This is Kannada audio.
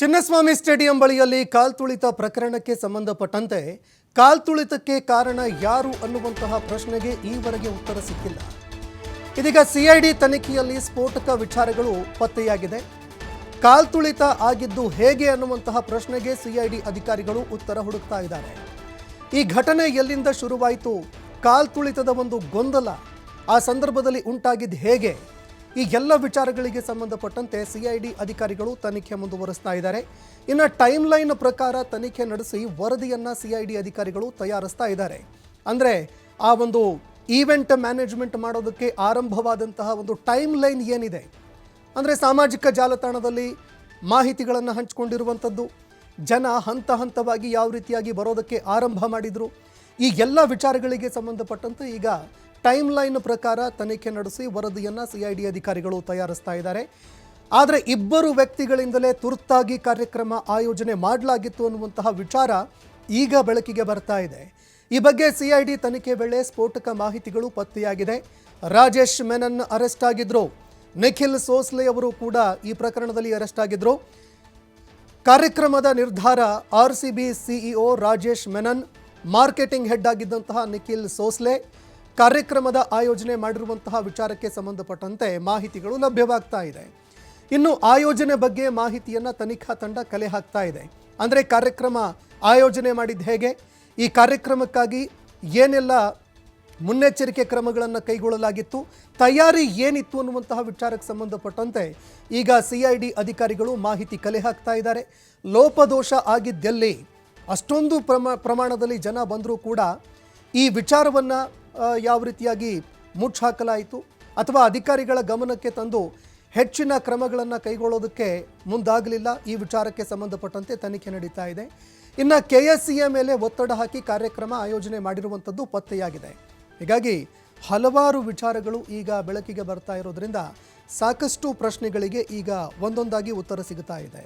ಚಿನ್ನಸ್ವಾಮಿ ಸ್ಟೇಡಿಯಂ ಬಳಿಯಲ್ಲಿ ಕಾಲ್ತುಳಿತ ಪ್ರಕರಣಕ್ಕೆ ಸಂಬಂಧಪಟ್ಟಂತೆ ಕಾಲ್ತುಳಿತಕ್ಕೆ ಕಾರಣ ಯಾರು ಅನ್ನುವಂತಹ ಪ್ರಶ್ನೆಗೆ ಈವರೆಗೆ ಉತ್ತರ ಸಿಕ್ಕಿಲ್ಲ. ಇದೀಗ ಸಿಐಡಿ ತನಿಖೆಯಲ್ಲಿ ಸ್ಫೋಟಕ ವಿಚಾರಗಳು ಪತ್ತೆಯಾಗಿದೆ. ಕಾಲ್ತುಳಿತ ಆಗಿದ್ದು ಹೇಗೆ ಅನ್ನುವಂತಹ ಪ್ರಶ್ನೆಗೆ ಸಿಐಡಿ ಅಧಿಕಾರಿಗಳು ಉತ್ತರ ಹುಡುಕ್ತಾ ಇದ್ದಾರೆ. ಈ ಘಟನೆ ಎಲ್ಲಿಂದ ಶುರುವಾಯಿತು? ಕಾಲ್ತುಳಿತದ ಒಂದು ಗೊಂದಲ ಆ ಸಂದರ್ಭದಲ್ಲಿ ಉಂಟಾಗಿದ್ದು ಹೇಗೆ? ಈ ಎಲ್ಲ ವಿಚಾರಗಳಿಗೆ ಸಂಬಂಧಪಟ್ಟಂತೆ ಸಿಐಡಿ ಅಧಿಕಾರಿಗಳು ತನಿಖೆ ಮುಂದುವರಿಸ್ತಾ ಇದ್ದಾರೆ. ಇನ್ನು ಟೈಮ್ ಲೈನ್ ಪ್ರಕಾರ ತನಿಖೆ ನಡೆಸಿ ವರದಿಯನ್ನ ಸಿಐಡಿ ಅಧಿಕಾರಿಗಳು ತಯಾರಿಸ್ತಾ ಇದ್ದಾರೆ. ಅಂದರೆ ಆ ಒಂದು ಈವೆಂಟ್ ಮ್ಯಾನೇಜ್ಮೆಂಟ್ ಮಾಡೋದಕ್ಕೆ ಆರಂಭವಾದಂತಹ ಒಂದು ಟೈಮ್ ಲೈನ್ ಏನಿದೆ? ಅಂದರೆ ಸಾಮಾಜಿಕ ಜಾಲತಾಣದಲ್ಲಿ ಮಾಹಿತಿಗಳನ್ನು ಹಂಚಿಕೊಂಡಿರುವಂಥದ್ದು, ಜನ ಹಂತ ಹಂತವಾಗಿ ಯಾವ ರೀತಿಯಾಗಿ ಬರೋದಕ್ಕೆ ಆರಂಭ ಮಾಡಿದರು, ಈ ಎಲ್ಲ ವಿಚಾರಗಳಿಗೆ ಸಂಬಂಧಪಟ್ಟಂತೆ ಈಗ ಟೈಮ್ ಲೈನ್ ಪ್ರಕಾರ ತನಿಖೆ ನಡೆಸಿ ವರದಿಯನ್ನು ಸಿಐಡಿ ಅಧಿಕಾರಿಗಳು ತಯಾರಿಸ್ತಾ ಇದ್ದಾರೆ. ಆದರೆ ಇಬ್ಬರು ವ್ಯಕ್ತಿಗಳಿಂದಲೇ ತುರ್ತಾಗಿ ಕಾರ್ಯಕ್ರಮ ಆಯೋಜನೆ ಮಾಡಲಾಗಿತ್ತು ಅನ್ನುವಂತಹ ವಿಚಾರ ಈಗ ಬೆಳಕಿಗೆ ಬರ್ತಾ ಇದೆ. ಈ ಬಗ್ಗೆ ಸಿಐಡಿ ತನಿಖೆ ವೇಳೆ ಸ್ಫೋಟಕ ಮಾಹಿತಿಗಳು ಪತ್ತೆಯಾಗಿದೆ. ರಾಜೇಶ್ ಮೆನನ್ ಅರೆಸ್ಟ್ ಆಗಿದ್ರು. ನಿಖಿಲ್ ಸೋಸ್ಲೆ ಅವರು ಕೂಡ ಈ ಪ್ರಕರಣದಲ್ಲಿ ಅರೆಸ್ಟ್ ಆಗಿದ್ರು. ಕಾರ್ಯಕ್ರಮದ ನಿರ್ಧಾರ R C CEO Rajesh Menon, marketing head ಆಗಿದ್ದಂತಹ Nikhil Sosale ಕಾರ್ಯಕ್ರಮದ ಆಯೋಜನೆ ಮಾಡಿರುವಂತಹ ವಿಚಾರಕ್ಕೆ ಸಂಬಂಧಪಟ್ಟಂತೆ ಮಾಹಿತಿಗಳು ಲಭ್ಯವಾಗ್ತಾ ಇದೆ. ಇನ್ನು ಆಯೋಜನೆ ಬಗ್ಗೆ ಮಾಹಿತಿಯನ್ನ ತನಿಖಾ ತಂಡ ಕಲೆ ಹಾಕ್ತಾ ಇದೆ. ಅಂದರೆ ಕಾರ್ಯಕ್ರಮ ಆಯೋಜನೆ ಮಾಡಿದ್ದು ಹೇಗೆ? ಈ ಕಾರ್ಯಕ್ರಮಕ್ಕಾಗಿ ಏನೆಲ್ಲ ಮುನ್ನೆಚ್ಚರಿಕೆ ಕ್ರಮಗಳನ್ನು ಕೈಗೊಳ್ಳಲಾಗಿತ್ತು? ತಯಾರಿ ಏನಿತ್ತು ಅನ್ನುವಂತಹ ವಿಚಾರಕ್ಕೆ ಸಂಬಂಧಪಟ್ಟಂತೆ ಈಗ ಸಿಐಡಿ ಅಧಿಕಾರಿಗಳು ಮಾಹಿತಿ ಕಲೆ ಹಾಕ್ತಾ ಇದ್ದಾರೆ. ಲೋಪದೋಷ ಆಗಿದ್ದಲ್ಲಿ ಅಷ್ಟೊಂದು ಪ್ರಮ, ಪ್ರಮಾಣದಲ್ಲಿ ಜನ ಬಂದರೂ ಕೂಡ ಈ ವಿಚಾರವನ್ನು ಯಾವ ರೀತಿಯಾಗಿ ಮುಚ್ಚಾಕಲಾಯಿತು ಅಥವಾ ಅಧಿಕಾರಿಗಳ ಗಮನಕ್ಕೆ ತಂದು ಹೆಚ್ಚಿನ ಕ್ರಮಗಳನ್ನು ಕೈಗೊಳ್ಳೋದಕ್ಕೆ ಮುಂದಾಗಲಿಲ್ಲ? ಈ ವಿಚಾರಕ್ಕೆ ಸಂಬಂಧಪಟ್ಟಂತೆ ತನಿಖೆ ನಡೀತಾ ಇದೆ. ಇನ್ನು ಕೆ ಎಸ್ ಸಿಯ ಮೇಲೆ ಒತ್ತಡ ಹಾಕಿ ಕಾರ್ಯಕ್ರಮ ಆಯೋಜನೆ ಮಾಡಿರುವಂಥದ್ದು ಪತ್ತೆಯಾಗಿದೆ. ಹೀಗಾಗಿ ಹಲವಾರು ವಿಚಾರಗಳು ಈಗ ಬೆಳಕಿಗೆ ಬರ್ತಾ ಇರೋದ್ರಿಂದ ಸಾಕಷ್ಟು ಪ್ರಶ್ನೆಗಳಿಗೆ ಈಗ ಒಂದೊಂದಾಗಿ ಉತ್ತರ ಸಿಗುತ್ತಾ ಇದೆ.